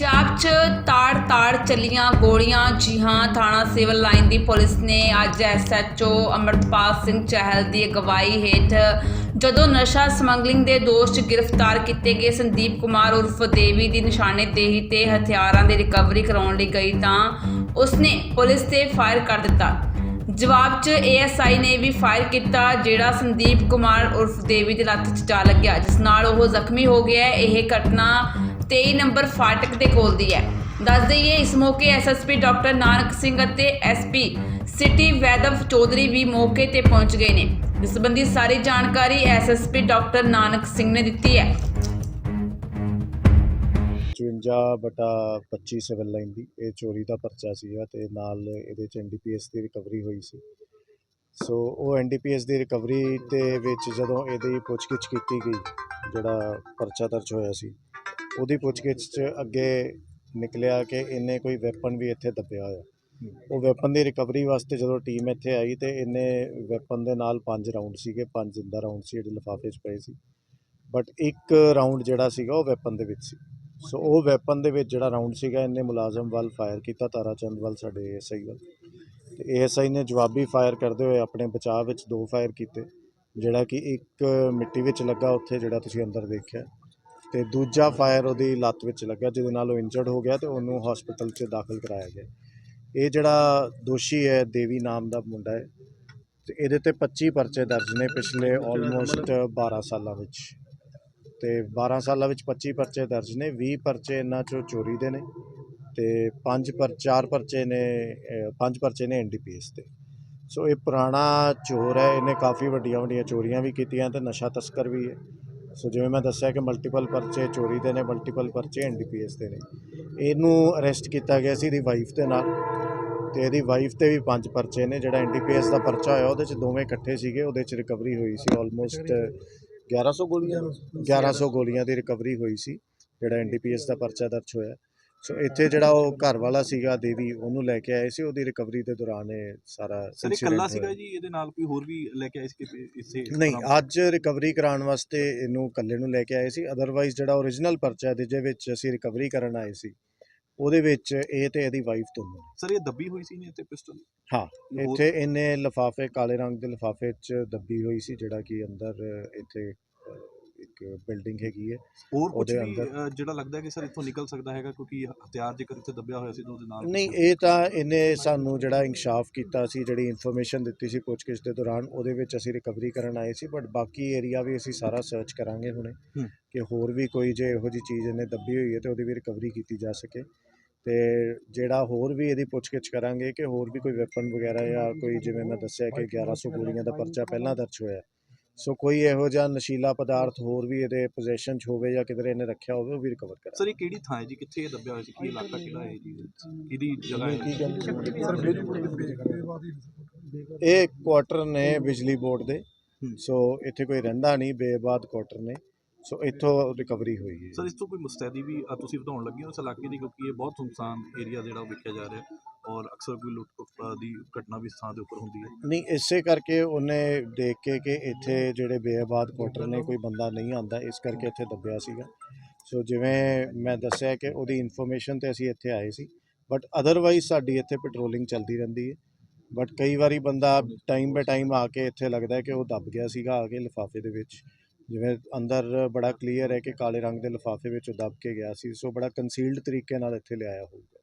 ਪੰਜਾਬ 'ਚ ਤਾੜ-ਤਾੜ ਚੱਲੀਆਂ ਗੋਲੀਆਂ ਜੀ ਹਾਂ ਥਾਣਾ ਸਿਵਲ ਲਾਈਨ ਦੀ ਪੁਲਿਸ ਨੇ ਅੱਜ ਐਸਐਚਓ ਅਮਰਤਪਾਲ ਸਿੰਘ ਚਹਿਲ ਦੀ ਅਗਵਾਈ ਹੇਠ ਜਦੋਂ ਨਸ਼ਾ ਸਮਗਲਿੰਗ ਦੇ ਦੋਸ਼ 'ਚ ਗ੍ਰਿਫਤਾਰ ਕੀਤੇ ਗਏ ਸੰਦੀਪ ਕੁਮਾਰ ਉਰਫ ਦੇਵੀ ਦੀ ਨਿਸ਼ਾਨੇਦੇਹੀ ਤੇ ਹਥਿਆਰਾਂ ਦੀ ਰਿਕਵਰੀ ਕਰਾਉਣ ਲਈ ਗਈ ਤਾਂ ਉਸਨੇ ਪੁਲਿਸ ਤੇ ਫਾਇਰ ਕਰ ਦਿੱਤਾ। ਜਵਾਬ 'ਚ ਏਐਸਆਈ ਨੇ ਵੀ ਫਾਇਰ ਕੀਤਾ, ਜਿਹੜਾ ਸੰਦੀਪ ਕੁਮਾਰ ਉਰਫ ਦੇਵੀ ਦੇ ਲੱਤ 'ਚ ਜਾ ਲੱਗਿਆ, ਜਿਸ ਨਾਲ ਉਹ ਜ਼ਖਮੀ ਹੋ ਗਿਆ। ਇਹ ਘਟਨਾ 23 ਨੰਬਰ ਫਾਟਕ ਦੇ ਕੋਲ ਦੀ ਹੈ। ਦੱਸ ਦਈਏ, ਇਸ ਮੌਕੇ ਐਸਐਸਪੀ ਡਾਕਟਰ ਨਾਨਕ ਸਿੰਘ ਅਤੇ ਐਸਪੀ ਸਿਟੀ ਵੈਦਵ ਚੌਧਰੀ ਵੀ ਮੌਕੇ ਤੇ ਪਹੁੰਚ ਗਏ ਨੇ। ਇਸ ਸੰਬੰਧੀ ਸਾਰੀ ਜਾਣਕਾਰੀ ਐਸਐਸਪੀ ਡਾਕਟਰ ਨਾਨਕ ਸਿੰਘ ਨੇ ਦਿੱਤੀ ਹੈ। 54 ਬਟਾ 25 ਸਿਵਲ ਲਾਈਨ ਦੀ ਇਹ ਚੋਰੀ ਦਾ ਪਰਚਾ ਸੀਗਾ ਤੇ ਨਾਲ ਇਹਦੇ ਚ ਐਨਡੀਪੀਐਸ ਦੀ ਰਿਕਵਰੀ ਹੋਈ ਸੀ। ਸੋ ਉਹ ਐਨਡੀਪੀਐਸ ਦੀ ਰਿਕਵਰੀ ਦੇ ਵਿੱਚ ਜਦੋਂ ਇਹਦੀ ਪੁੱਛਗਿੱਛ ਕੀਤੀ ਗਈ, ਜਿਹੜਾ ਪਰਚਾ ਦਰਜ ਹੋਇਆ ਸੀ ਉਹਦੀ ਪੁੱਛਗਿੱਛ 'ਚ ਅੱਗੇ ਨਿਕਲਿਆ ਕਿ ਇਹਨੇ ਕੋਈ ਵੈਪਨ ਵੀ ਇੱਥੇ ਦੱਬਿਆ ਹੋਇਆ। ਉਹ ਵੈਪਨ ਦੀ ਰਿਕਵਰੀ ਵਾਸਤੇ ਜਦੋਂ ਟੀਮ ਇੱਥੇ ਆਈ ਤੇ ਇਹਨੇ ਵੈਪਨ ਦੇ ਨਾਲ ਪੰਜ ਰਾਉਂਡ ਸੀਗੇ, ਪੰਜ ਜ਼ਿੰਦਾ ਰਾਉਂਡ ਸੀ, ਜਿਹੜੇ ਲਿਫਾਫੇ 'ਚ ਪਏ ਸੀ। ਬਟ ਇੱਕ ਰਾਉਂਡ ਜਿਹੜਾ ਸੀਗਾ ਉਹ ਵੈਪਨ ਦੇ ਵਿੱਚ ਸੀ। ਸੋ ਉਹ ਵੈਪਨ ਦੇ ਵਿੱਚ ਜਿਹੜਾ ਰਾਉਂਡ ਸੀਗਾ, ਇਹਨੇ ਮੁਲਾਜ਼ਮ ਵੱਲ ਫਾਇਰ ਕੀਤਾ ਤਾਰਾ ਚੰਦ ਵੱਲ, ਸਾਡੇ ਐਸਆਈ ਵੱਲ। ਤੇ ਏਐਸਆਈ ਨੇ ਜਵਾਬੀ ਫਾਇਰ ਕਰਦੇ ਹੋਏ ਆਪਣੇ ਬਚਾਅ ਵਿੱਚ ਦੋ ਫਾਇਰ ਕੀਤੇ, ਜਿਹੜਾ ਕਿ ਇੱਕ ਮਿੱਟੀ ਵਿੱਚ ਲੱਗਾ ਉੱਥੇ ਜਿਹੜਾ ਤੁਸੀਂ ਅੰਦਰ ਦੇਖਿਆ। ਤੇ ਦੂਜਾ ਫਾਇਰ ਉਹਦੀ ਲੱਤ ਵਿੱਚ ਲੱਗਾ ਜਿਹਦੇ ਨਾਲ ਉਹ ਇੰਜਰਡ ਹੋ ਗਿਆ ਤੇ ਉਹਨੂੰ ਹਸਪੀਟਲ 'ਚ ਦਾਖਲ ਕਰਾਇਆ ਗਿਆ। ਇਹ ਜਿਹੜਾ ਦੋਸ਼ੀ ਹੈ, ਦੇਵੀ ਨਾਮ ਦਾ ਮੁੰਡਾ ਹੈ, ਤੇ ਇਹਦੇ ਤੇ 25 ਪਰਚੇ ਦਰਜ ਨੇ ਪਿਛਲੇ ਆਲਮੋਸਟ 12 ਸਾਲਾਂ ਵਿੱਚ। ਤੇ 12 ਸਾਲਾਂ ਵਿੱਚ 25 ਪਰਚੇ ਦਰਜ ਨੇ 20 ਪਰਚੇ ਇਹਨਾਂ ਚੋਂ ਚੋਰੀ ਦੇ ਨੇ ਤੇ 5 ਪਰ 4 ਪਰਚੇ ਨੇ 5 ਪਰਚੇ ਨੇ ਐਨਡੀਪੀਐਸ ਤੇ। ਸੋ ਇਹ ਪੁਰਾਣਾ ਚੋਰ ਹੈ, ਇਹਨੇ ਕਾਫੀ ਵੱਡੀਆਂ ਵੱਡੀਆਂ ਚੋਰੀਆਂ ਵੀ ਕੀਤੀਆਂ ਤੇ ਨਸ਼ਾ ਤਸਕਰ ਵੀ ਹੈ। ਸੋ ਜਿਵੇਂ ਮੈਂ ਦੱਸਿਆ ਕਿ ਮਲਟੀਪਲ ਪਰਚੇ ਚੋਰੀ ਦੇ ਨੇ ਮਲਟੀਪਲ ਪਰਚੇ ਐਨਡੀਪੀਐਸ ਦੇ ਨੇ। ਇਹਨੂੰ ਅਰੈਸਟ ਕੀਤਾ ਗਿਆ ਸੀ ਇਹਦੀ ਵਾਈਫ ਦੇ ਨਾਲ ਤੇ ਇਹਦੀ ਵਾਈਫ ਤੇ ਵੀ ਪੰਜ ਪਰਚੇ ਨੇ। ਜਿਹੜਾ ਐਨਡੀਪੀਐਸ ਦਾ ਪਰਚਾ ਹੋਇਆ ਉਹਦੇ ਚ ਦੋਵੇਂ ਇਕੱਠੇ ਸੀਗੇ। ਉਹਦੇ ਚ ਰਿਕਵਰੀ ਹੋਈ ਸੀ ਆਲਮੋਸਟ 1100 ਗੋਲੀਆਂ? 1100 ਗੋਲੀਆਂ ਦੀ ਰਿਕਵਰੀ ਹੋਈ ਸੀ। ਜਿਹੜਾ ਐਨਡੀਪੀਐਸ ਦਾ ਪਰਚਾ ਦਰਜ ਹੋਇਆ। ਸੋ ਇੱਥੇ ਜਿਹੜਾ ਉਹ ਘਰ ਵਾਲਾ ਸੀਗਾ ਦੇਵੀ ਉਹਨੂੰ ਲੈ ਕੇ ਆਏ ਸੀ। ਉਹਦੀ ਰਿਕਵਰੀ ਦੇ ਦੌਰਾਨ ਇਹ ਸਾਰਾ ਸਰ ਇਹ incident ਕੱਲਾ ਹੋਇਆ। ਸੀਗਾ ਜੀ? ਇਹਦੇ ਨਾਲ ਕੋਈ ਹੋਰ ਵੀ ਲੈ ਕੇ ਆਏ ਸੀ ਇਸੇ ਨਹੀਂ ਅੱਜ ਰਿਕਵਰੀ ਕਰਾਉਣ ਵਾਸਤੇ ਇਹਨੂੰ ਇਕੱਲੇ ਨੂੰ ਲੈ ਕੇ ਆਏ ਸੀ। ਅਦਰਵਾਈਜ਼ ਜਿਹੜਾ ਓਰੀਜਨਲ ਪਰਚਾ ਦੇ ਜਿਹਦੇ ਵਿੱਚ ਅਸੀਂ ਰਿਕਵਰੀ ਕਰਨ ਆਏ ਸੀ ਉਹਦੇ ਵਿੱਚ ਇਹ ਤੇ ਇਹਦੀ ਵਾਈਫ ਦੋਨੋਂ। ਸਰ ਇਹ ਦੱਬੀ ਹੋਈ ਸੀ ਨੇ ਤੇ ਪਿਸਟਲ ਹਾਂ ਇੱਥੇ ਇਹਨੇ ਲਿਫਾਫੇ ਕਾਲੇ ਰੰਗ ਦੇ ਲਿਫਾਫੇ 'ਚ ਦੱਬੀ ਹੋਈ ਸੀ ਜਿਹੜਾ ਕਿ ਅੰਦਰ ਇੱਥੇ ਅ, ਇੱਕ ਬਿਲਡਿੰਗ ਹੈਗੀ ਹੈ। ਹੋਰ ਕੁਝ ਵੀ ਅ, ਜਿਹੜਾ ਲੱਗਦਾ ਹੈ ਕਿ ਸਰ ਇੱਥੋਂ ਨਿਕਲ ਸਕਦਾ ਹੈਗਾ ਕਿਉਂਕਿ ਹਥਿਆਰ ਜੇਕਰ ਇੱਥੇ ਦੱਬਿਆ ਹੋਇਆ ਸੀ ਤਾਂ ਉਹਦੇ ਨਾਲ ਨਹੀਂ ਇਹ ਤਾਂ ਇਹਨੇ ਸਾਨੂੰ ਜਿਹੜਾ ਇਨਕਸ਼ਾਫ ਕੀਤਾ ਸੀ ਜਿਹੜੀ ਇਨਫੋਰਮੇਸ਼ਨ ਦਿੱਤੀ ਸੀ ਪੁੱਛਗਿੱਛ ਦੇ ਦੌਰਾਨ ਉਹਦੇ ਵਿੱਚ ਅਸੀਂ ਰਿਕਵਰੀ ਕਰਨ ਆਏ ਸੀ ਬਟ ਬਾਕੀ ਏਰੀਆ ਵੀ ਅਸੀਂ ਸਾਰਾ ਸਰਚ ਕਰਾਂਗੇ ਹੁਣੇ ਹੂੰ। ਕਿ ਹੋਰ ਵੀ ਕੋਈ ਜੇ ਇਹੋ ਜੀ ਚੀਜ਼ ਇਹਨੇ ਦੱਬੀ ਹੋਈ ਹੈ ਤੇ ਉਹਦੀ ਵੀ ਰਿਕਵਰੀ ਕੀਤੀ ਜਾ ਸਕੇ। ਤੇ ਜਿਹੜਾ ਹੋਰ ਵੀ ਇਹਦੀ ਪੁੱਛਗਿੱਛ ਕਰਾਂਗੇ ਕਿ ਹੋਰ ਵੀ ਕੋਈ ਵੈਪਨ ਵਗੈਰਾ ਜਾਂ ਕੋਈ ਜਿਵੇਂ ਮੈਂ ਦੱਸਿਆ ਕਿ 1100 ਗੋਲੀਆਂ ਦਾ ਪਰਚਾ ਪਹਿਲਾਂ ਦਰਜ ਹੋਇਆ। ਸੋ ਕੋਈ ਇਹੋ ਜਿਹਾ ਨਸ਼ੀਲਾ ਪਦਾਰਥ ਹੋਰ ਵੀ ਇਹਦੇ ਪੋਜੀਸ਼ਨ 'ਚ ਹੋਵੇ ਜਾਂ ਕਿਧਰੇ ਇਹਨੇ ਰੱਖਿਆ ਹੋਵੇ ਉਹ ਵੀ ਰਿਕਵਰ ਕਰਾਂਗੇ। ਸਰ ਇਹ ਕਿਹੜੀ ਥਾਂ ਹੈ ਜੀ? ਕਿੱਥੇ ਇਹ ਦੱਬਿਆ ਹੋਇਆ ਸੀ? ਕੀ ਇਲਾਕਾ ਕਿਹੜਾ ਹੈ ਜੀ? ਇਹਦੀ ਜਗ੍ਹਾ ਹੈ? ਇਹ ਕੁਆਟਰ ਨੇ ਬਿਜਲੀ ਬੋਰਡ ਦੇ। ਸੋ ਇੱਥੇ ਕੋਈ ਰਹਿੰਦਾ ਨਹੀਂ ਬੇਬਾਦ ਕੁਆਟਰ ਨੇ। ਸੋ ਇੱਥੋਂ ਰਿਕਵਰੀ ਹੋਈ ਹੈ ਸਰ ਇਸ ਤੋਂ ਕੋਈ ਮੁਸਤੈਦੀ ਵੀ ਅ, ਤੁਸੀਂ ਵਧਾਉਣ ਲੱਗੇ ਹੋ ਇਸ ਇਲਾਕੇ ਦੀ? ਕਿਉਂਕਿ ਇਹ ਬਹੁਤ ਸੁਨਸਾਨ ਏਰੀਆ ਜਿਹੜਾ ਉਹ ਵੇਖਿਆ ਜਾ ਰਿਹਾ ਹੈ ਔਰ ਅਕਸਰ ਕੋਈ ਲੁੱਟ ਖੋਹ ਦੀ ਘਟਨਾ ਵੀ ਇਸ ਥਾਂ ਦੇ ਉੱਪਰ ਹੁੰਦੀ ਹੈ। ਨਹੀਂ ਇਸੇ ਕਰਕੇ ਉਹਨੇ ਦੇਖ ਕੇ ਕਿ ਇੱਥੇ ਜਿਹੜੇ ਬੇਆਬਾਦ ਕੁਆਟਰ ਨੇ ਕੋਈ ਬੰਦਾ ਨਹੀਂ ਆਂਦਾ ਇਸ ਕਰਕੇ ਇੱਥੇ ਦੱਬਿਆ ਸੀਗਾ। ਸੋ ਜਿਵੇਂ ਮੈਂ ਦੱਸਿਆ ਕਿ ਉਹਦੀ ਇਨਫੋਰਮੇਸ਼ਨ ਤੇ ਅਸੀਂ ਇੱਥੇ ਆਏ ਸੀ। ਬਟ ਅਦਰਵਾਈਜ਼ ਸਾਡੀ ਇੱਥੇ ਪੈਟਰੋਲਿੰਗ ਚੱਲਦੀ ਰਹਿੰਦੀ ਹੈ। ਬਟ ਕਈ ਵਾਰੀ ਬੰਦਾ ਟਾਈਮ ਬਾਏ ਟਾਈਮ ਆ ਕੇ ਇੱਥੇ ਲੱਗਦਾ ਹੈ ਕਿ ਉਹ ਦੱਬ ਗਿਆ ਸੀਗਾ ਆ ਕੇ ਲਿਫਾਫੇ ਦੇ ਵਿੱਚ। ਜਿਵੇਂ ਅੰਦਰ ਬੜਾ ਕਲੀਅਰ ਹੈ ਕਿ ਕਾਲੇ ਰੰਗ ਦੇ ਲਿਫਾਫੇ ਵਿੱਚ ਦੱਬ ਕੇ ਗਿਆ ਸੀ, ਸੋ ਬੜਾ ਕੰਸੀਲਡ ਤਰੀਕੇ ਨਾਲ ਇੱਥੇ ਲਿਆਇਆ ਹੋਊਗਾ।